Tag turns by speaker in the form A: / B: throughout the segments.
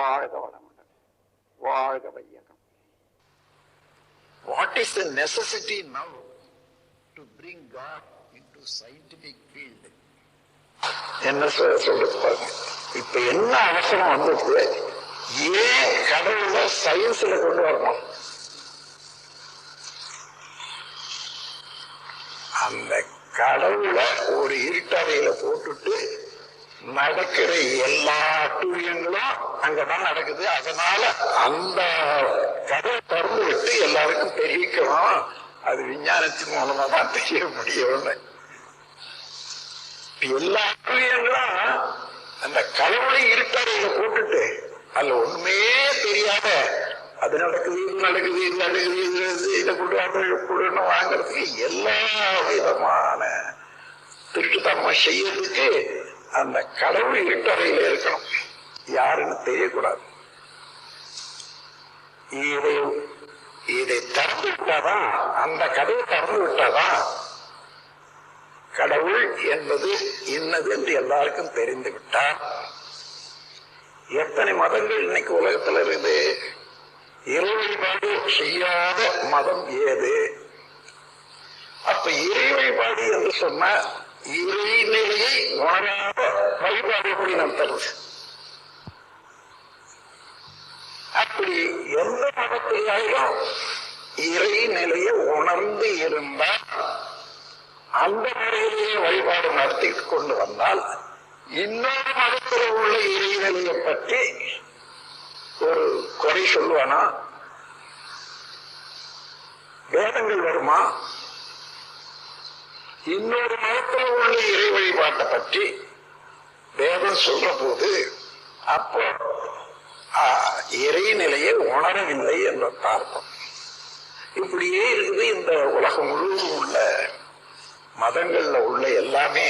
A: வாழ்க வளமுடன். வாழ்க வையகம்.
B: What is the necessity now to bring God into scientific field? என்ன சொ- சொல்றது பாருங்க. இப்ப என்ன அவசரம் வந்தது ஏன் கடவுளை சயின்ஸ்ல கொண்டு வரணும். அந்த கடவுளை ஒரு இருட்டறையில போட்டுட்டு நடக்கிற எல்லா அட்டூழியங்களும் அங்கதான் நடக்குது. அதனால அந்த கதை திறந்து விட்டு எல்லாருக்கும் தெரிவிக்கணும். அது விஞ்ஞானத்தின் மூலமா தான் தெரிய முடியும்னு. எல்லா அட்டூழியங்களும் அந்த கடவுளை இருட்டறையில போட்டுட்டு. அதுல ஒண்ணுமே தெரியாத அது நடக்குது இது நடக்குது இது நடக்குது இது இதை கொண்டு வந்து கொடுன்னு வாங்குறதுக்கு எல்லா விதமான திருட்டுத்தனமா செய்யறதுக்கு அந்த கடவுள் இருட்டறையில இருக்கணும். யாருன்னு தெரியக்கூடாது. இதை இதை திறந்து விட்டாதான் அந்த கதையை திறந்து விட்டாதான் கடவுள் என்பது இன்னது என்று எல்லாருக்கும் தெரிந்து விட்டார். எத்தனை மதங்கள் இன்னைக்கு உலகத்துல இருக்குது? இறைவழிபாடு செய்யாத மதம் ஏது? அப்ப இறை வழிபாடு என்று சொன்னா இறைநிலையை உணராத வழிபாடு நாம் தருவது அப்படி எந்த மதத்திலும் இறைநிலையை உணர்ந்து இருந்தால் அந்த முறையிலேயே வழிபாடு நடத்தி கொண்டு வந்தால் இன்னொரு மதத்தில் உள்ள இறைநிலையை பற்றி ஒரு குறை சொல்லுவானா? வேதங்கள் வருமா? இன்னொரு மதத்தில் உள்ள இறை வழிபாட்டை பற்றி வேதம் சொல்ற போது அப்போ ஆ, இறைநிலையை உணரவில்லை என்ற அர்த்தம். இப்படியே இருக்குது இந்த உலகம் முழுவதும் உள்ள மதங்கள்ல உள்ள எல்லாமே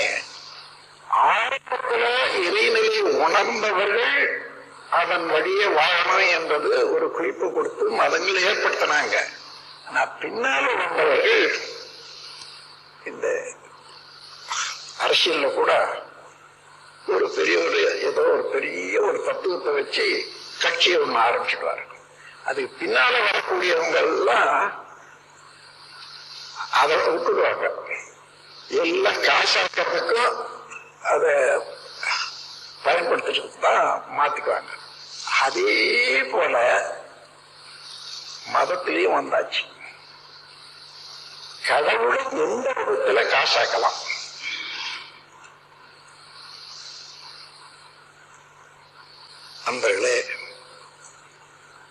B: ஆரம்பத்துல இறைநிலை உணர்ந்தவர்கள் அதன் வழியே வாழணும் என்பது ஒரு குறிப்பு கொடுத்து மதங்களை ஏற்படுத்தினாங்க. ஆனா பின்னால் வந்தவர்கள் இந்த அரசியல்ல கூட ஒரு பெரிய ஒரு ஏதோ ஒரு பெரிய ஒரு தத்துவத்தை வச்சு கட்சியை ஒன்று ஆரம்பிச்சுடுவாரு. அதுக்கு பின்னால வரக்கூடியவங்க எல்லாம் அதை விட்டுடுவாங்க. எல்லாம் காசாக்கிறதுக்கும் அதை பயன்படுத்துறதுக்கு தான் மாத்திக்குவாங்க. அதே போல மதத்திலையும் வந்தாச்சு. கடவுளை எந்த விதத்துல காசாக்கலாம். நண்பர்களே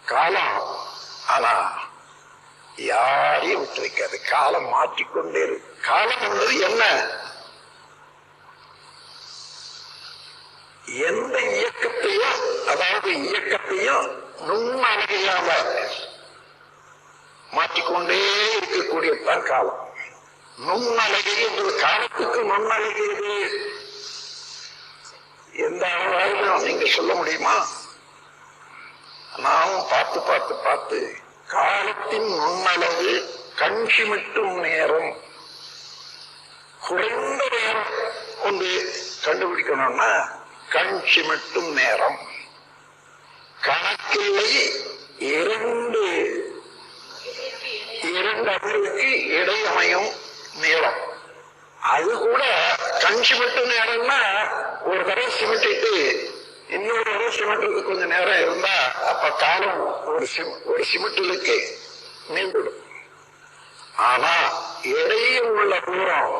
B: காலம் ஆனா யாரையும் விட்டு வைக்காது காலம் மாற்றிக்கொண்டே இருக்கு காலம் என்பது என்ன? எந்த இயக்கத்தையும் அதாவது இயக்கத்தையும் நுண்ணழகையால மாற்றிக்கொண்டே இருக்கக்கூடிய காலம் நுண்ணழகை என்று காலத்துக்கு நுண்ணழகை எந்த அளவாக நீங்க சொல்ல முடியுமா? நாமும் பார்த்து பார்த்து பார்த்து காலத்தின் நுண்ணளவு கஞ்சி சிமிட்டும் நேரம். குறைந்த நேரம் ஒன்று கண்டுபிடிக்கணும்னா கண் சிமிட்டும் நேரம் கணக்கில்லை இரண்டு இரண்டு அதிர்வுக்கு இடையமையும் நீளம் அது கூட கண் சிமிட்டு நேரம்னா ஒரு தடவை சிமிட்டிட்டு இன்னொரு தடவை சிமிட்டுறதுக்கு கொஞ்சம் நேரம் இருந்தா அப்ப காலம் ஒரு சிம் ஒரு சிமிட்டலுக்கு நீண்டுடும் ஆனா இடையில் உள்ள தூரம்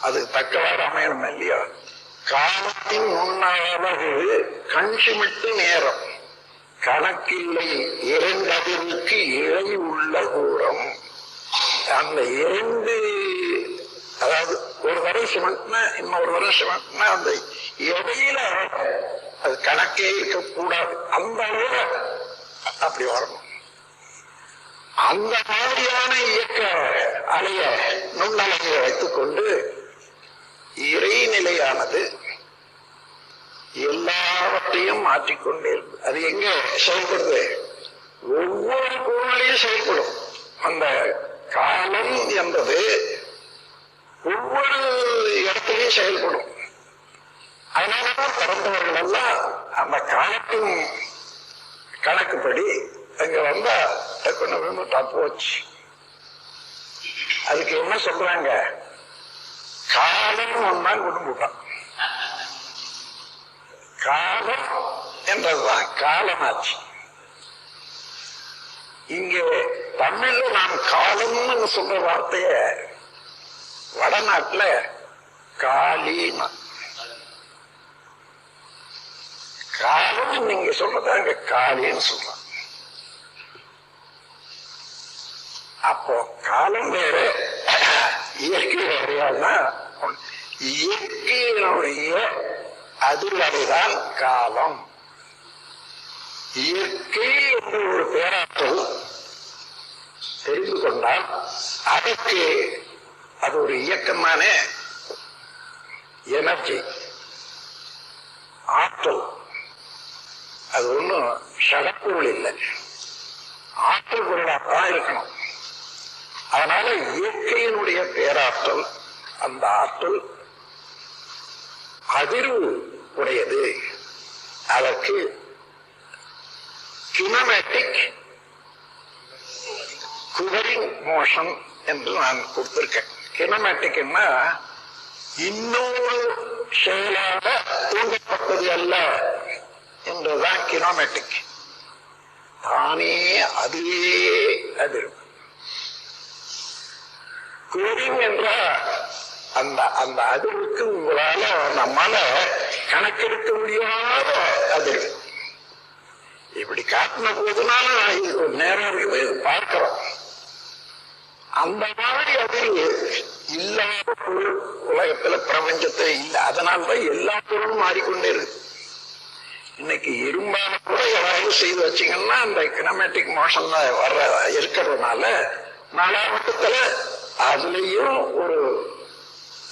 B: அது தக்கவாறு அமையணும் இல்லையா? காலத்தின் முன்னளவு கண் சிமிட்டு நேரம். கணக்கில்லை இரண்டு அதிர்வுக்கு இழை உள்ள தூரம். அந்த இரண்டு அதாவது ஒரு வரை இன்னும் இன்னொரு வரை சிமெண்ட்னா அந்த இடையில அது கணக்கே இருக்கக்கூடாது. அந்த அளவுல அப்படி வரணும். அந்த மாதிரியான இயக்க அலைய நுண்ணலையை வைத்துக்கொண்டு இறைநிலையானது எல்லாவற்றையும் மாற்றிக்கொண்டே அது எங்க செயல்படுது? ஒவ்வொரு பொருளையும் செயல்படும். அந்த காலம் என்பது ஒவ்வொரு இடத்துலையும் செயல்படும். அதனாலதான் பிறந்தவர்கள் எல்லாம் அந்த காலத்தின் கணக்குப்படி அங்க வந்தா டக்குன்னு தப்பு போச்சு. அதுக்கு என்ன சொல்றாங்க? காலம் ஒன்னா குடும்பம். காலம் என்றதுதான். காலமாச்சு. இங்கே தமிழ்ல நாம் காலம்னு சொல்ற வார்த்தையை வடநாட்டுல காலினா காலம் நீங்க சொல்றத அங்க காலின்னு சொல்றாங்க அப்போ காலம் வேற. இயற்கை வேறையானா இயற்கையினுடைய அதிர்வடைதான் காலம். இயற்கை என்று ஒரு பேராற்றல் தெரிந்து கொண்டால் அதற்கு அது ஒரு இயக்கமான எனர்ஜி ஆற்றல். அது ஒன்றும் சடப்பொருள் இல்லை. ஆற்றல் பொருளாகத்தான் இருக்கணும். அதனால இயற்கையினுடைய பேராற்றல் அந்த ஆற்றல் அதிர்வு உடையது. அதற்கு கினமேட்டிக் குவரிங் மோஷன் என்று நான் கொடுத்திருக்கேன். கினமேட்டிக்னா இன்னொரு செயலாக தூண்டப்பட்டது அல்ல என்றுதான் கினோமேட்டிக் தானே அதுவே அது. கூறிங் என்ற அந்த அந்த அதிர்வுக்கு உங்களால நம்மால கணக்கெடுக்க முடியாத அதிர்வு இப்படி காட்டின போதுனால இது நேரம் இருக்குது பார்க்கிறோம். அந்த மாதிரி அது இல்லாத பொருள் உலகத்துல பிரபஞ்சத்தை இல்லை. அதனால்தான் எல்லா பொருளும் மாறிக்கொண்டே இருக்கு. இன்னைக்கு எறும்பான கூட ஏதாவது செய்து வச்சீங்கன்னா அந்த கினமேட்டிக் மோஷன் வர்ற இருக்கிறதுனால நாலா மட்டத்துல அதுலயும் ஒரு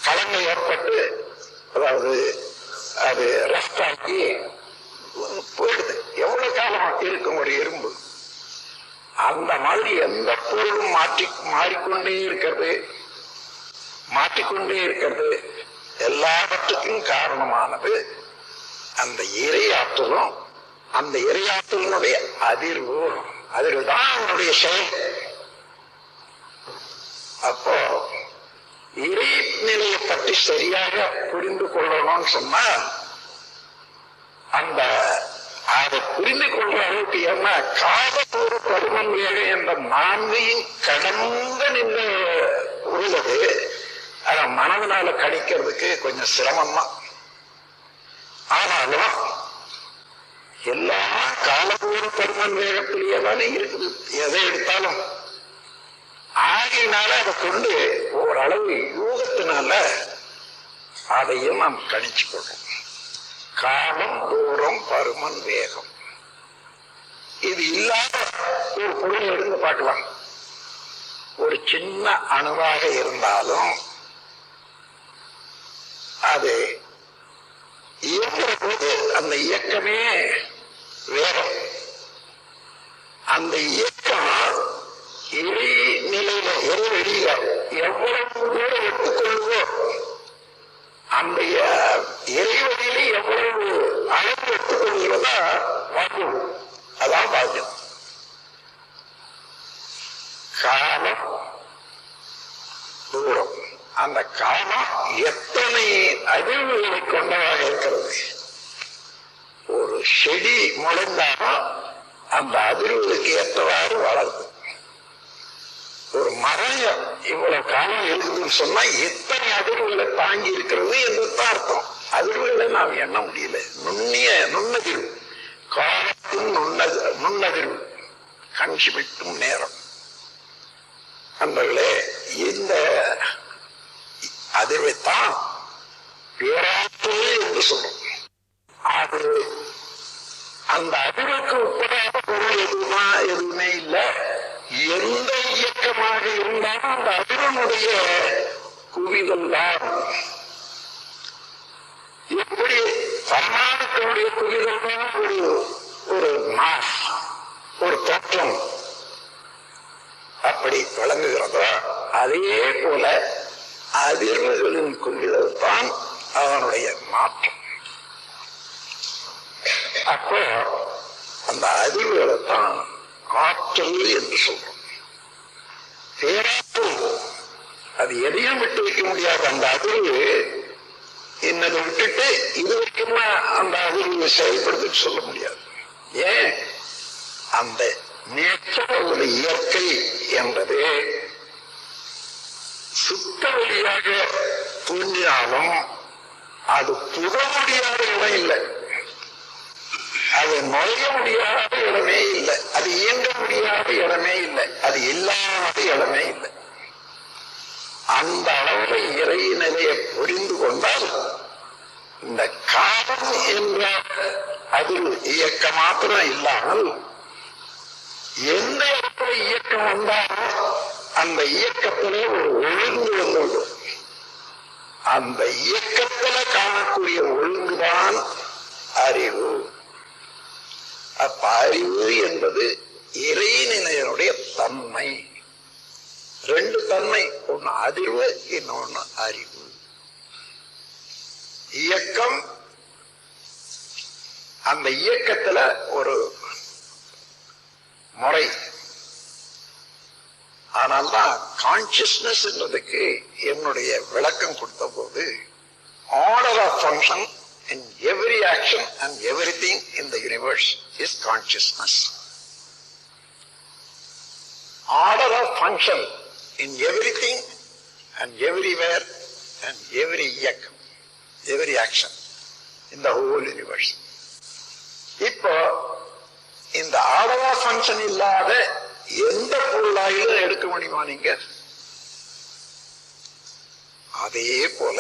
B: கலங்க ஏற்பட்டு அதாவது அது ரெஸ்ட் ஆக்கி போயிடுது. எவ்வளவு காலம் இருக்கும் ஒரு எறும்பு? அந்த மாதிரி எந்த பொருளும் மாற்றி மாறிக்கொண்டே இருக்கிறது. மாற்றிக்கொண்டே இருக்கிறது. எல்லாவற்றுக்கும் காரணமானது அந்த இறையாற்றலும் அந்த இறையாற்றலினுடைய அதிர்வு அதிர்வு தான் அவனுடைய செயல். அப்போ இறை நிலையை பற்றி சரியாக புரிந்து கொள்ளணும்னு சொன்னா அந்த அதை புரிந்து கொள்ற அளவுக்கு என்ன காலத்தோடு பருமன் வேகம் என்ற நான்கையும் கடந்த நின்ற உள்ளது. அதை மனதினால கணிக்கிறதுக்கு கொஞ்சம் சிரமம் தான் ஆனாலும் எல்லா காலத்தோடு பருமன் வேகத்திலேயே தானே இருக்குது. எதை எடுத்தாலும். ஆகையினால அதை கொண்டு ஓரளவு யூகத்தினால அதையும் நாம் கணிச்சு கொள்றோம் காலம் தூரம் பருமன் வேகம். இது இல்லாத ஒரு பொருள் இருந்து பார்க்கலாம். ஒரு சின்ன அணுவாக இருந்தாலும் அது இயங்குற போது அந்த இயக்கமே வேகம். அந்த இயக்கம் இறை நிலையில ஒரு வெளியில எவ்வளவு தூரம் எடுத்துக்கொள்ளுதோ அந்த இறைவனிலே எவ்வளவு அளவு எடுத்துக்கொள்கிறதா பாக்கியம் அதான் பாக்கியம் காலம் தூரம். அந்த காலம் எத்தனை அறிவுகளை கொண்டதாக இருக்கிறது. ஒரு செடி முளைந்தாலும் அந்த அதிர்வுகளுக்கு ஏற்றவாறு வளர்க்கும். ஒரு மரம் இவ்வளவு காலம் இருக்குதுன்னு சொன்னா எத்தனை அதிர்வுகளை தாங்கி இருக்கிறது என்று அர்த்தம் அதிர்வுகளை நாம் எண்ண முடியல. நுண்ணிய நுண்ணதிர்வு. காலத்தின் நுண்ணக நுண்ணதிர்வு. கண் சிமிட்டும் நேரம். நண்பர்களே இந்த அதிர்வைத்தான் பேராற்றல் என்று சொல்லும் அது அந்த அதிர்வுக்கு உட்படாத பொருள் எதுவுமா? எதுவுமே இல்லை. எந்த இயக்கமாக இருந்தாலும் அந்த அதிர்வனுடைய குவிதம் தான். எப்படி சம்மானத்தினுடைய குவிதம் தான்? ஒரு ஒரு மாஸ் ஒரு தோற்றம். அப்படி விளங்குகிறதோ? அதே போல அதிர்வுகளின் குவிதம் தான் அவனுடைய மாற்றம். அப்போ அந்த அதிர்வுகளை தான் ஆற்றல் என்று சொல்றோம். பேராற்றல் அது எதையும் விட்டு வைக்க முடியாது. அந்த அதிர்வு இன்னதை விட்டுட்டு இது வரைக்கும் அந்த அதிர்வு செயல்படுத்த சொல்ல முடியாது. ஏன்? அந்த நேச்சர் ஒரு இயற்கை என்பது சுத்த வழியாக தூண்டினாலும் அது புத முடியாத இடம் இல்லை. அது நுழைய முடியாத இடமே இல்லை. அது இயங்க முடியாத இடமே இல்லை. அது இல்லாத இடமே இல்லை. அந்த அளவுல இறை நிலையை புரிந்து கொண்டால் இந்த காலம் என்ற அது இயக்க மாத்திரம் இல்லாமல் எந்த இடத்துல இயக்கம் வந்தாலும் அந்த இயக்கத்திலே ஒரு ஒழுங்கு வந்துவிடும். அந்த இயக்கத்துல காணக்கூடிய ஒழுங்குதான் அறிவு. அப்ப அறிவு என்பது இறைநிலையனுடைய தன்மை. ரெண்டு தன்மை ஒன்னு அதிர்வு இன்னொன்னு அறிவு. இயக்கம் அந்த இயக்கத்துல ஒரு முறை. ஆனால்தான் கான்சியஸ்னஸ் என்றதுக்கு என்னுடைய விளக்கம் கொடுத்த போது order of function in every action and everything in the universe is consciousness order of function in everything and everywhere and every இயக்கம் every action in the whole universe இப்போ இந்த ஆர்டர் ஆஃப் ஃபங்க்ஷன் இல்லாத எந்த பொருளாயிலும் எடுக்க முடியுமா நீங்க அதே போல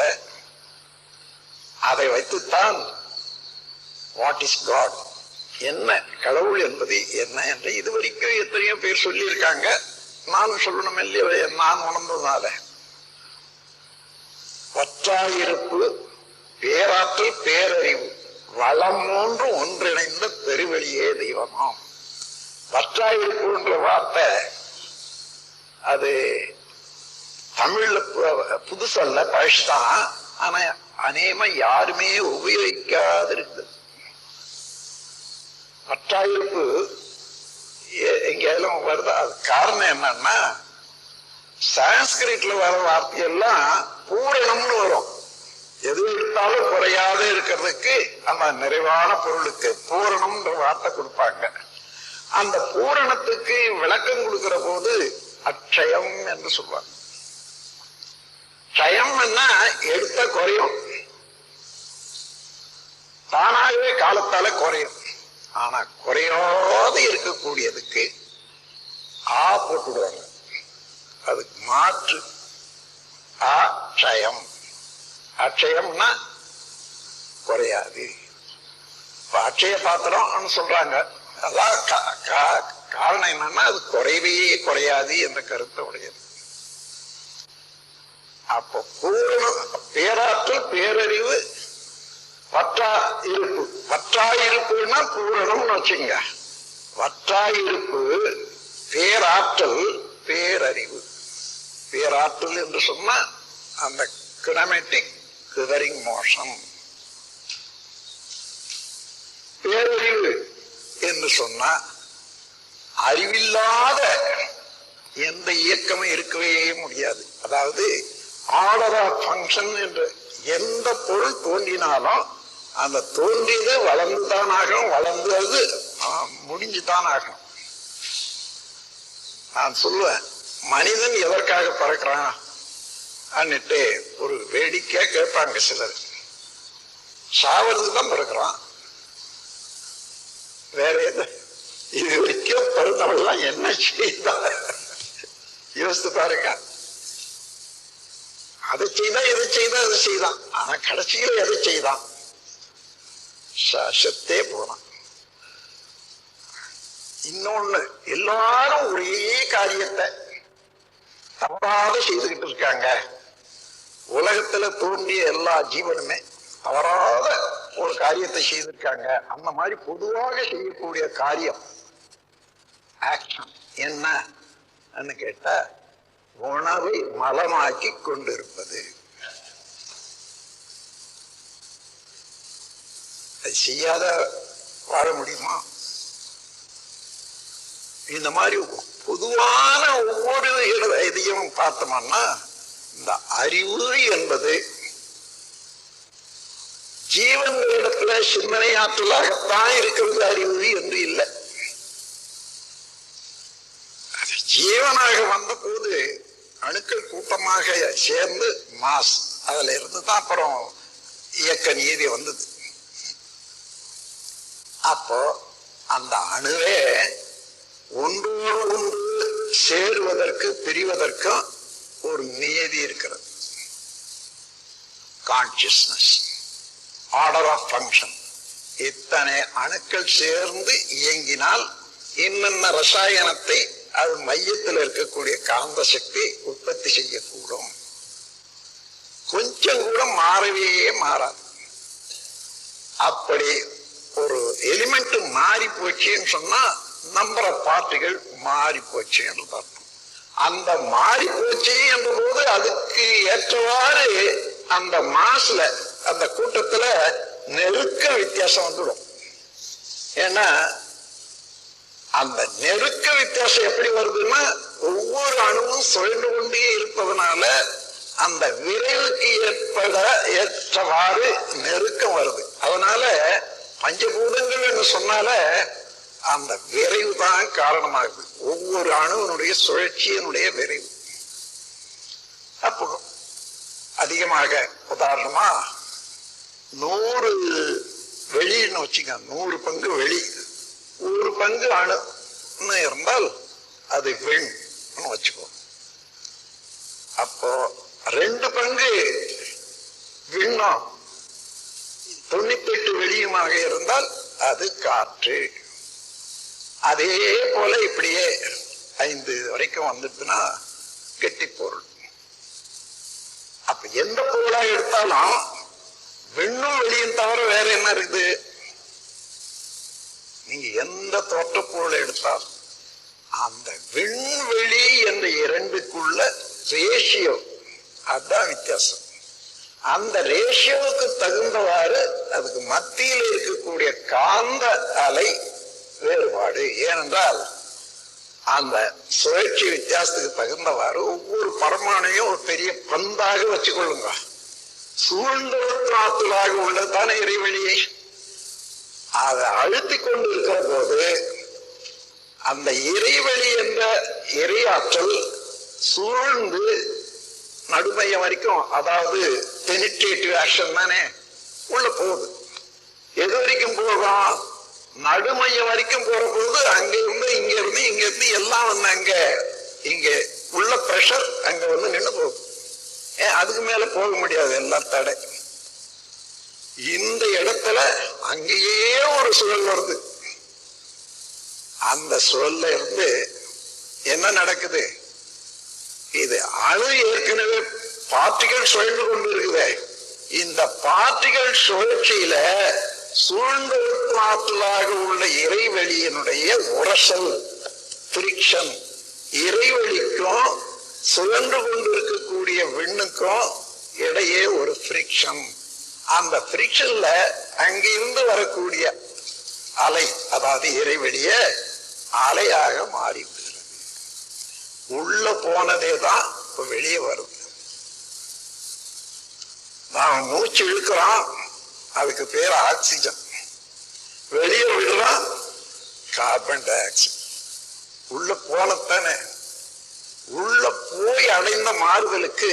B: அதை வைத்துத்தான் வாட் இஸ் காட் என்ன கடவுள் என்பது என்ன என்று இது வரைக்கும் எத்தனையோ பேர் சொல்லியிருக்காங்க. நானும் சொல்லணும் இல்லையோ நான் உணர்ந்ததுனால. வற்றாயிருப்பு பேராற்றல் பேரறிவு வளம் மூன்று ஒன்றிணைந்த பெருவெளியே தெய்வமாம். வற்றாயிருப்புன்ற வார்த்தை அது தமிழ்ல பு- புதுசல்ல பழசுதான். ஆனா அநேகமா யாருமே உபயோகிக்காது இருக்குது வற்றாயிருப்பு எ- எங்கேயாலும் வருதா? அது காரணம் என்னன்னா சான்ஸ்கிரிட்ல வர வார்த்தையெல்லாம் பூரணம்னு வரும். எது எடுத்தாலும் குறையாத இருக்கிறதுக்கு அந்த நிறைவான பொருளுக்கு பூரணம்ன்ற வார்த்தை கொடுப்பாங்க. அந்த பூரணத்துக்கு விளக்கம் கொடுக்கிற போது அக்ஷயம் என்று சொல்வாங்க. க்ஷயம்னா எடுத்த குறையும். தானாகவே காலத்தால குறையும். ஆனா குறையாத இருக்கக்கூடியதுக்கு ஆ போட்டுடுவாங்க. அதுக்கு மாற்று. அக்ஷயம் அக்ஷயம்னா குறையாது. அட்சய பாத்திரம்னு சொல்றாங்க. அதான் காரணம் என்னன்னா அது குறைவே குறையாது என்ற கருத்தை உடையது. அப்ப பூரணம் பேராற்றல் பேரறிவு வற்றா இருப்பு. வற்றா இருப்புன்னா பூரணம்னு வச்சுங்க வற்றா இருப்பு பேராற்றல் பேரறிவு. பேராற்றல் என்று சொன்னா அந்த கினமெட்டிக் கிதரிங் மோஷன் பேரறிவு என்று சொன்னா அறிவில்லாத எந்த இயக்கமும் இருக்கவே முடியாது. அதாவது ஆர்டர் ஆஃப் ஃபங்க்ஷன் என்று எந்த பொருள் தோன்றினாலும் அந்த தோன்றியது வளர்ந்துதான் ஆகும் வளர்ந்தது முடிஞ்சுதான் ஆகும் நான் சொல்லுவேன் மனிதன் எதற்காக பிறக்கிறான் அன்னிட்டு ஒரு வேடிக்கையா கேட்பாங்க சிலர். சாவறதுக்கு தான் பிறக்கிறான். வேற எது இது வரைக்கும் பிறந்தவெல்லாம் என்ன செய்தா யோசித்து பாருங்க. அதை செய்தா எதை செய்தா அதை செய்தான். ஆனா கடைசியில எதை செய்தான்? சசத்தே போனான். இன்னொன்னு எல்லாரும் ஒரே காரியத்தை தவறாக செய்துகிட்டு இருக்காங்க. உலகத்துல தோன்றிய எல்லா ஜீவனுமே தவறாத ஒரு காரியத்தை செய்திருக்காங்க. அந்த மாதிரி பொதுவாக செய்யக்கூடிய காரியம் ஆக்ஷன் என்ன? கேட்டா உணவை மலமாக்கி கொண்டிருப்பது. அது செய்யாத வாழ முடியுமா? இந்த மாதிரி பொதுவான ஒவ்வொரு இட- இதையும் பார்த்தோம்னா இந்த அறிவு என்பது ஜீவன் இடத்துல சிந்தனை ஆற்றலாகத்தான் இருக்கிறது அறிவு என்று இல்லை. அது ஜீவனாக வந்த போது அணுக்கள் கூட்டமாக சேர்ந்து மாஸ் அதுல இருந்து தான் அப்புறம் இயக்க நீதி வந்தது. அப்போ அந்த அணுவே ஒன்றோடு ஒன்று சேருவதற்கு பிரிவதற்கும் ஒரு நியதி இருக்கிறது. கான்சியஸ்னஸ் ஆர்டர் ஆஃப் ஃபங்க்ஷன் இத்தனை அணுக்கள் சேர்ந்து இயங்கினால் இன்னென்ன ரசாயனத்தை அது மையத்தில் இருக்கக்கூடிய காந்த சக்தி உற்பத்தி செய்யக்கூடும். கொஞ்சம் கூட மாறவே மாறாது. அப்படி ஒரு எலிமெண்ட் மாறி போச்சுன்னு சொன்னா நம்பர் ஆஃப் பார்ட்டிகள் மாறி போச்சு என்று அர்த்தம். அந்த மாறி போச்சு என்ற போது அதுக்கு ஏற்றவாறு அந்த மாசுல அந்த கூட்டத்துல நெருக்க வித்தியாசம் வந்துடும். ஏன்னா அந்த நெருக்க வித்தியாசம் எப்படி வருதுன்னா ஒவ்வொரு அணுவும் சுழன்று கொண்டே இருப்பதனால அந்த விரைவுக்கு ஏற்பட ஏற்றவாறு நெருக்கம் வருது. அதனால பஞ்சபூதங்கள் என்று சொன்னால அந்த விரைவு தான் காரணமாகுது. ஒவ்வொரு அணுவினுடைய சுழற்சியினுடைய விரைவு. அப்போ அதிகமாக உதாரணமா நூறு வெளின்னு வச்சுக்க நூறு பங்கு வெளி. ஒரு பங்கு ஆணு இருந்தால் அது பெண் வச்சுக்கோ அப்போ ரெண்டு பங்கு விண்ணம் தொண்ணூத்தெட்டு வெளியுமாக இருந்தால் அது காற்று அதே போல இப்படியே ஐந்து வரைக்கும் வந்துட்டுனா கெட்டி பொருள் அப்ப எந்த பொருளா எடுத்தாலும் விண்ணும் வெளியும் தவிர வேற என்ன இருக்குது நீங்க எந்த தோட்டப்பொருளை எடுத்தாலும் அந்த விண்வெளி என்ற இரண்டுக்குள்ள ரேஷியோ அதுதான் வித்தியாசம். அந்த ரேஷியோவுக்கு தகுந்தவாறு அதுக்கு மத்தியில் இருக்கக்கூடிய காந்த அலை வேறுபாடு. ஏனென்றால் அந்த சுழற்சி வித்தியாசத்துக்கு தகுந்தவாறு ஒவ்வொரு பரமானையும் ஒரு பெரிய பந்தாக வச்சுக்கொள்ளுங்க. சூழ்ந்த ஆற்றலாக உள்ளதான இறைவெளியை அதை அழுத்தி கொண்டு இருக்கிற போது அந்த இறைவெளி என்ற இறையாற்றல் சூழ்ந்து நடுமையம் வரைக்கும் அதாவது பெனிட்ரேட்டிவ் ஆக்ஷன் தானே உள்ள போகுது. எது வரைக்கும் போகும் நடுமையம் வரைக்கும் போற போது அங்க இருந்து இங்க இருந்து இங்க இருந்து எல்லாம் வந்து அங்க இங்க உள்ள பிரஷர் அங்க வந்து நின்று போகுது. ஏன் அதுக்கு மேல போக முடியாது எல்லாம் தடை. இந்த இடத்துல அங்கேயே ஒரு சுழல் வருது. அந்த சுழல்ல இருந்து என்ன நடக்குது? இது அணு ஏற்கனவே பார்ட்டிகள் சுழன்று கொண்டு இருக்குதே இந்த பார்ட்டிகள் சுழற்சியில சூழ்ந்த ஆற்றலாக உள்ள இறைவெளியினுடைய உரசல் பிரிக்ஷன் இறைவெளிக்கும் சுழன்று கொண்டிருக்கக்கூடிய விண்ணுக்கும் இடையே ஒரு பிரிக்ஷன் அந்த பிரிக்ஷன்ல அங்கிருந்து வரக்கூடிய அலை அதாவது இறைவெளிய அலையாக மாறி விடுகிறது உள்ள போனதே தான் இப்ப வெளியே வருது. நாம் மூச்சு இழுக்கிறோம் அதுக்கு பேர் ஆக்சிஜன். வெளியே விடுறோம் கார்பன் டை ஆக்சைடு உள்ள போனத்தானே. உள்ள போய் அடைந்த மாறுதலுக்கு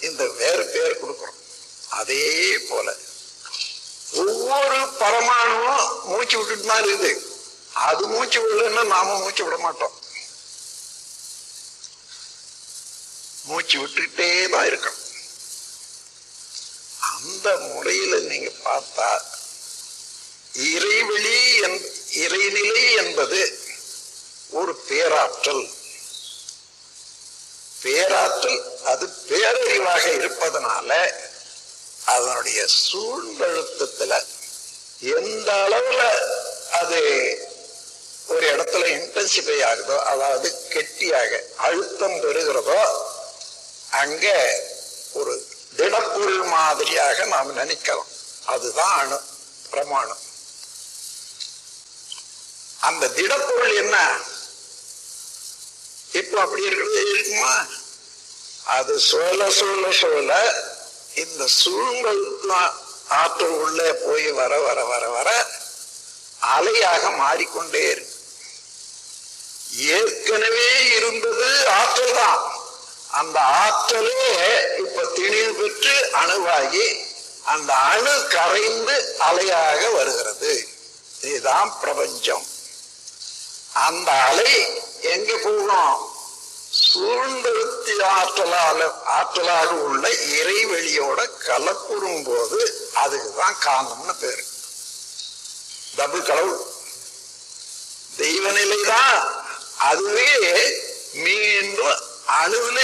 B: இந்த வேறு பேர் கொடுக்குறோம். அதே போல ஒவ்வொரு பரமாணுவும் மூச்சு விட்டுட்டு தான் இருக்குது. அது மூச்சு விடலன்னா நாம மூச்சு விட மாட்டோம். மூச்சு விட்டுட்டே தான் இருக்கணும். அந்த முறையில நீங்க பார்த்தா இறைவெளி என்- இறைநிலை என்பது ஒரு பேராற்றல். பேராற்றல் அது பேரறிவாக இருப்பதனால அதனுடைய சூழ்ந்தழுத்தத்துல எந்த அளவுல அது ஒரு இடத்துல இன்டென்சிஃபை ஆகுதோ அதாவது கெட்டியாக அழுத்தம் பெறுகிறதோ அங்க ஒரு திடப்பொருள் மாதிரியாக நாம் நினைக்கலாம். அதுதான் அணு பிரமாணம். அந்த திடப்பொருள் என்ன? இப்போ அப்படி இருக்கிறது இருக்குமா? அது சோழ சோழ சோழ இந்த சூழல் ஆற்றல் உள்ளே போய் வர வர வர வர அலையாக மாறிக்கொண்டே இருக்கு. ஏற்கனவே இருந்தது ஆற்றல் தான். அந்த ஆற்றலே இப்ப திணிவு பெற்று அணுவாகி அந்த அணு கரைந்து அலையாக வருகிறது. இதுதான் பிரபஞ்சம். அந்த அலை எங்க போகணும் சூழ்ந்தெழுத்தி ஆற்றலால ஆற்றலாக உள்ள இறைவெளியோட கலப்புறும் போது அதுக்குதான் காந்தம்னு பேரு. டபுள் கடவுள். தெய்வ நிலைதான் அதுவே மீண்டும் அணுவில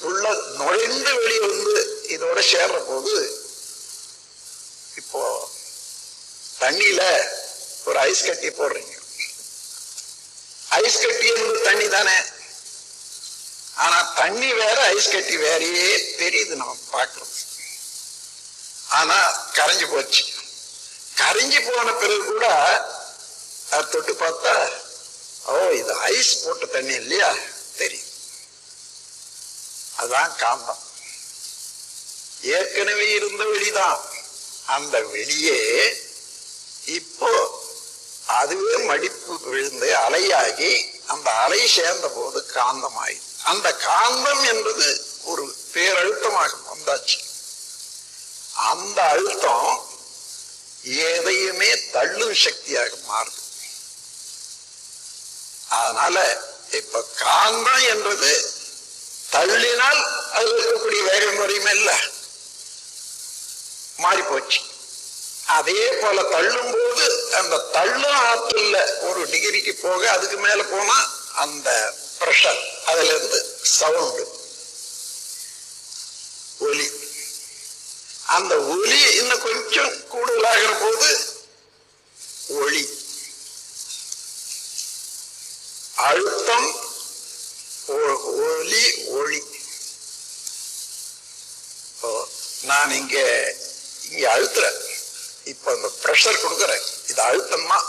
B: உள்ள நுழைந்து வெளியே வந்து இதோட சேர்ற போது இப்போ தண்ணியில ஒரு ஐஸ் கட்டி போடுறீங்க. ஐஸ் கட்டி என்பது தண்ணி தானே ஆனா தண்ணி வேற ஐஸ் கட்டி வேறையே தெரியுது நம்ம பார்க்கிறோம் ஆனா கரைஞ்சு போச்சு. கரைஞ்சு போன பிறகு கூட அதை தொட்டு பார்த்தா ஓ இது ஐஸ் போட்ட தண்ணி இல்லையா? தெரியும். அதான் காந்தம் ஏற்கனவே இருந்த வெளிதான். அந்த வெளியே இப்போ அதுவே மடிப்பு விழுந்து அலையாகி அந்த அலை சேர்ந்த போது காந்தமாய். அந்த காந்தம் என்பது ஒரு பேரழுத்தமாக வந்தாச்சு. அந்த அழுத்தம் எதையுமே தள்ளும் சக்தியாக மாறுது. அதனால இப்ப காந்தம் என்றது தள்ளினால் அது இருக்கக்கூடிய வேகம் முறையும் இல்ல. மாறி போச்சு அதே போல தள்ளும் போது அந்த தள்ளும் ஆற்றல்ல ஒரு டிகிரிக்கு போக அதுக்கு மேல போனா அந்த பிரஷர் அதுல இருந்து சவுண்டு ஒலி. அந்த ஒலி இன்னும் கொஞ்சம் கூடுதலாகிற போது ஒளி. அழுத்தம் ஒ- ஒலி ஒளி. நான் இங்க இங்க அழுத்துறேன். இப்ப அந்த பிரஷர் கொடுக்குறேன். இது அழுத்தம் தான்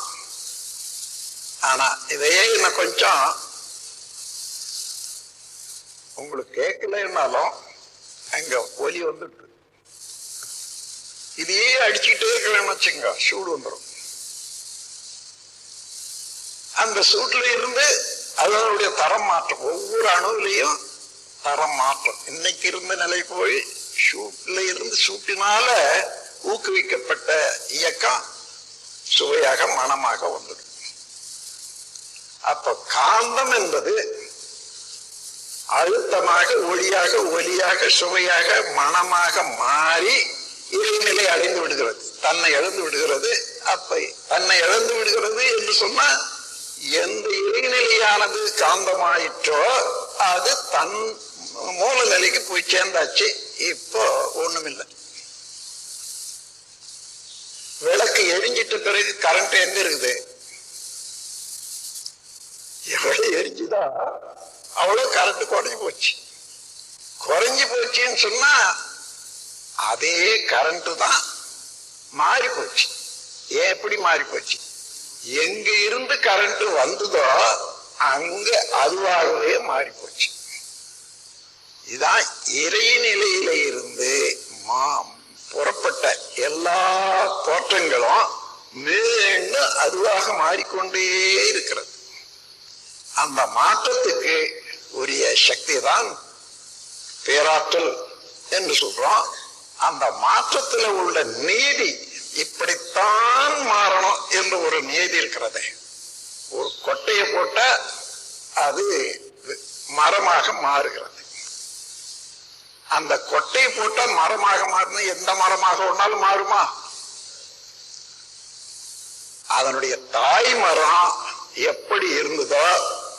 B: ஆனா இதையே இன்னும் கொஞ்சம்? உங்களுக்கு கேட்கலன்னாலும் அங்க ஒலி வந்துட்டு இதையே அடிச்சுக்கிட்டே இருக்கலன்னு வச்சுங்க சூடு வந்துடும். அந்த சூட்டுல இருந்து அதனுடைய தரம் மாற்றம் ஒவ்வொரு அணுவிலையும் தரம் மாற்றம். இன்னைக்கு இருந்த நிலை போய் சூட்ல இருந்து சூட்டினால ஊக்குவிக்கப்பட்ட இயக்கம் சுவையாக மனமாக வந்தது அப்ப காந்தம் என்பது அழுத்தமாக ஒளியாக ஒலியாக சுவையாக மனமாக மாறி இறைநிலை அடைந்து விடுகிறது. தன்னை இழந்து விடுகிறது. அப்ப தன்னை இழந்து விடுகிறது என்று சொன்னா எந்த இறைநிலையானது காந்தமாயிற்றோ அது தன் மூல நிலைக்கு போய் சேர்ந்தாச்சு. இப்போ ஒண்ணுமில்லை. எரிஞ்சிட்ட பிறகு கரண்ட் எங்க இருக்குது? எவ்வளவு எரிஞ்சுதா? அவ்வளவு கரண்ட் குறைஞ்சு போச்சு. குறைஞ்சு போச்சுன்னு சொன்னா அதே கரண்ட் தான் மாறி போச்சு. ஏன் எப்படி மாறி போச்சு? எங்க இருந்து கரண்ட் வந்ததோ அங்க அதுவாகவே மாறி போச்சு. இதான் இறை நிலையில இருந்து மாம் புறப்பட்ட எல்லா தோற்றங்களும் மீண்டும் அதுவாக மாறிக்கொண்டே இருக்கிறது. அந்த மாற்றத்துக்கு உரிய சக்தி தான் பேராற்றல் என்று சொல்றோம். அந்த மாற்றத்துல உள்ள நீதி இப்படித்தான் மாறணும் என்று ஒரு நீதி இருக்கிறது. ஒரு கொட்டையை போட்ட அது மரமாக மாறுகிறது. அந்த கொட்டையை போட்டா மரமாக மாறினா எந்த மரமாக ஒன்னாலும் மாறுமா? அதனுடைய தாய் மரம் எப்படி இருந்ததோ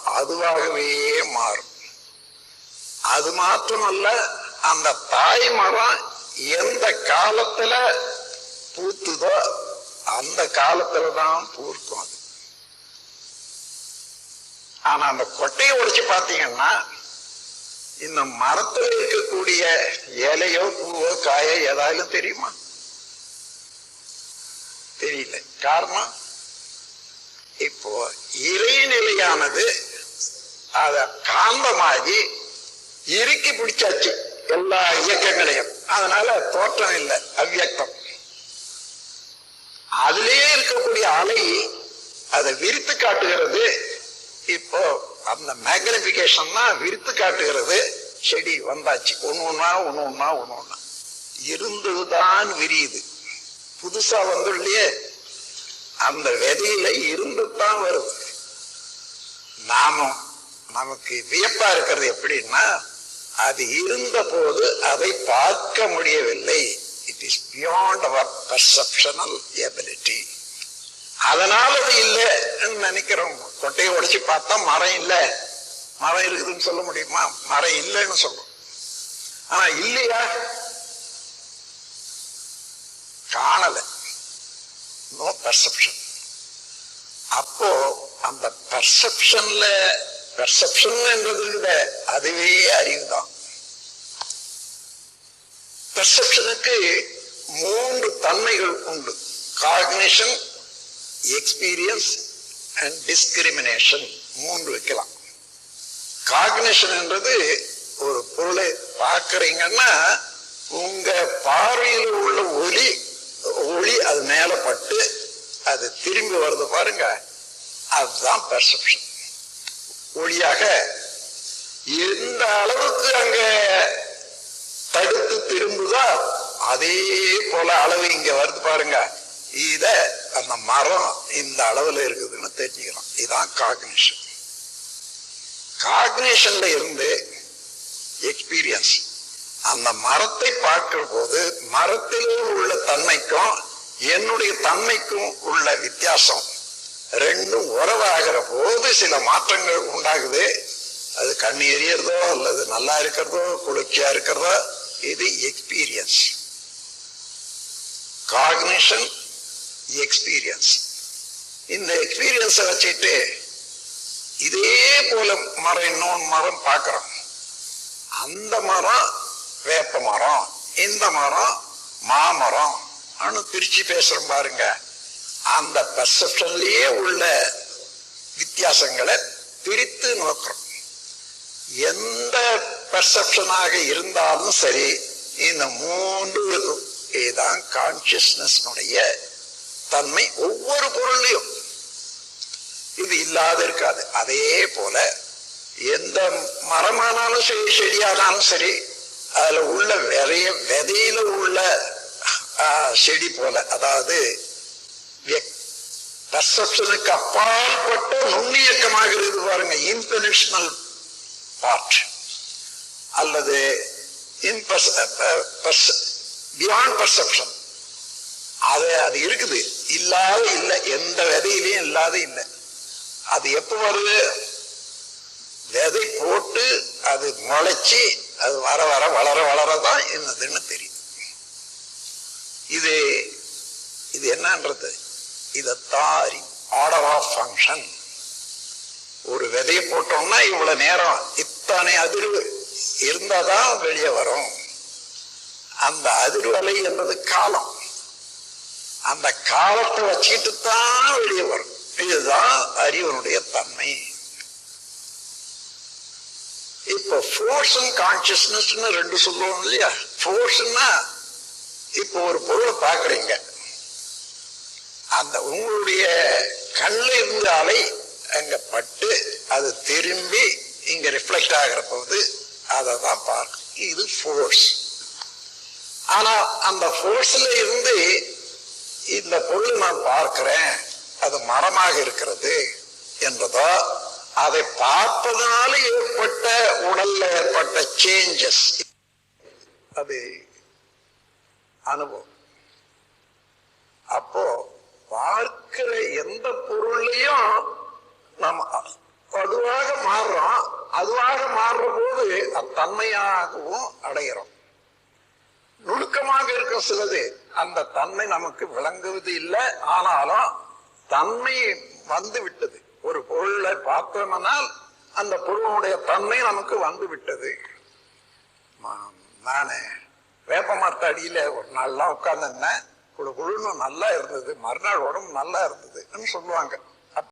B: அதுவாகவே மாறும். அது மாத்திரமல்ல அந்த தாய் மரம் எந்த காலத்துல பூத்துதோ அந்த காலத்துல தான் பூர்க்கும் அது. ஆனா அந்த கொட்டையை உடைச்சு பாத்தீங்கன்னா இந்த மரத்துல இருக்கக்கூடிய இலையோ பூவோ காயோ ஏதாவது தெரியுமா? தெரியல. காரணம்? இப்போ இப்போ இறைநிலையானது அத காந்தமாகி இறுக்கி பிடிச்சாச்சு எல்லா இயக்கங்களையும். அதனால தோற்றம் இல்லை அவ்வியக்தம். அதுலேயே இருக்கக்கூடிய அலை அதை விரித்து காட்டுகிறது. இப்போ அந்த மேக்னிபிகேஷன் தான் விரித்து காட்டுகிறது. செடி வந்தாச்சு. ஒண்ணு ஒண்ணா ஒண்ணு ஒண்ணா ஒண்ணு ஒண்ணா. இருந்ததுதான் விரியுது. புதுசா வந்துள்ளே அந்த வெதையில இருந்து தான் வருது. நாமும் நமக்கு வியப்பா இருக்கிறது எப்படின்னா அது இருந்த போது அதை பார்க்க முடியவில்லை. It is beyond our perceptual ability அதனால அது இல்லைன்னு நினைக்கிறோம் கொட்டையை உடைச்சு பார்த்தா மரம் இல்லை. மரம் இருக்குதுன்னு சொல்ல முடியுமா? மரம் இல்லைன்னு சொல்றோம். ஆனா இல்லையா? காணல. நோ பர்செப்ஷன் அப்போ அந்த பெர்செப்ஷன்ல பெர்செப்ஷன் என்றது விட அதுவே அறிவுதான். பெர்செப்ஷனுக்கு மூன்று தன்மைகள் உண்டு. காக்னிஷன் எக்ஸ்பீரியன்ஸ் அண்ட் டிஸ்கிரிமினேஷன் மூன்று வைக்கலாம். காக்னிஷன்ன்றது ஒரு பொருளை பார்க்கறீங்கன்னா உங்க பார்வையில் உள்ள ஒளி ஒளி அது மேல பட்டு அது திரும்பி வருது பாருங்க. அதுதான் பெர்செப்ஷன் ஒளியாக எந்த அளவுக்கு அங்க தடுத்து திரும்புதோ அதே போல அளவு இங்க வருது பாருங்க. இத அந்த மரம் இந்த அளவுல இருக்குதுன்னு தெரிஞ்சுக்கிறோம் இதுதான் காக்னிஷன் காக்னேஷன்ல இருந்து எக்ஸ்பீரியன்ஸ் அந்த மரத்தை பார்க்கிற போது மரத்திலே உள்ள தன்மைக்கும் என்னுடைய தன்மைக்கும் உள்ள வித்தியாசம் ரெண்டும் உறவாகிற போது சில மாற்றங்கள் உண்டாகுது. அது கண்ணு எரியறதோ அல்லது நல்லா இருக்கிறதோ குளிர்ச்சியா இருக்கிறதோ இது எக்ஸ்பீரியன்ஸ் காக்னிஷன் எக்ஸ்பீரியன்ஸ் இந்த எக்ஸ்பீரியன்ஸை வச்சுட்டு இதே போல மரம் இன்னொன்று மரம் பார்க்குறோம். அந்த மரம் வேப்ப மரம் இந்த மரம் மாமரம் அனு பிரிச்சு பேசுறோம் பாருங்க. அந்த பெர்செப்ஷன்லயே உள்ள வித்தியாசங்களை பிரித்து நோக்கிறோம். எந்த பெர்செப்ஷனாக இருந்தாலும் சரி இந்த மூன்று இதுதான் கான்சியஸ்னஸ்னுடைய தன்மை ஒவ்வொரு பொருளையும் இது இல்லாத இருக்காது. அதே போல எந்த மரமானாலும் சரி செடியானாலும் சரி அதுல உள்ள விதைய விதையில உள்ள செடி போல அதாவது பர்செப்ஷனுக்கு அப்பாற்பட்ட நுண்ணியக்கமாக இருக்குது பாருங்க இன்டர்நேஷனல் பார்ட் அல்லது பியாண்ட் பர்செப்ஷன் அது அது இருக்குது. இல்லாத இல்லை. எந்த விதையிலையும் இல்லாத இல்லை. அது எப்போ வருது? விதை போட்டு அது முளைச்சி அது வர வர வளர வளர தான் என்னதுன்னு தெரியும் இது இது என்னன்றது? இதைத்தான் ஆர்டர் ஆஃப் ஃபங்க்ஷன் ஒரு விதையை போட்டோம்னா இவ்வளவு நேரம் இத்தனை அதிர்வு இருந்தாதான் வெளியே வரும். அந்த அதிர்வலை என்றது காலம். அந்த காலத்தை வச்சுக்கிட்டு தான் வெளியே வரும் இதுதான் அறிவனுடைய தன்மை. இப்ப ஃபோர்ஸ் அண்ட் கான்சியஸ்னஸ் ரெண்டு சொல்லுவோம் இல்லையா? ஃபோர்ஸ்னா இப்போ ஒரு பொருளை பார்க்குறீங்க. அந்த உங்களுடைய கண்ணில் இருந்த அலை அங்க பட்டு அது திரும்பி இங்க ரிஃப்ளெக்ட் ஆகிற போது அதை தான் பார்க்கும் இது ஃபோர்ஸ் ஆனா அந்த ஃபோர்ஸ்ல இருந்து இந்த பொருள் நான் பார்க்கிறேன். அது மரமாக இருக்கிறது என்பதோ? அதை பார்ப்பதனால ஏற்பட்ட உடல்ல ஏற்பட்ட சேஞ்சஸ் அது அனுபவம். அப்போ பார்க்கிற எந்த பொருளையும் நாம் அதுவாக மாறுறோம். அதுவாக மாறுற போது அத்தன்மையாகவும் அடைகிறோம். நுணுக்கமாக இருக்க சிலது. அந்த தன்மை நமக்கு விளங்குவது இல்லை. ஆனாலும் தன்மை வந்து விட்டது ஒரு பொருளை பார்த்தோம்னால் அந்த பொருளுடைய தன்மை நமக்கு வந்து விட்டது மா- வேப்ப மரத்த அடியில ஒரு நாள்லாம் உட்கார்ந்துருந்தேன். குழு குழுன்னு நல்லா இருந்தது. மறுநாள் உடம்பு நல்லா இருந்ததுன்னு சொல்லுவாங்க.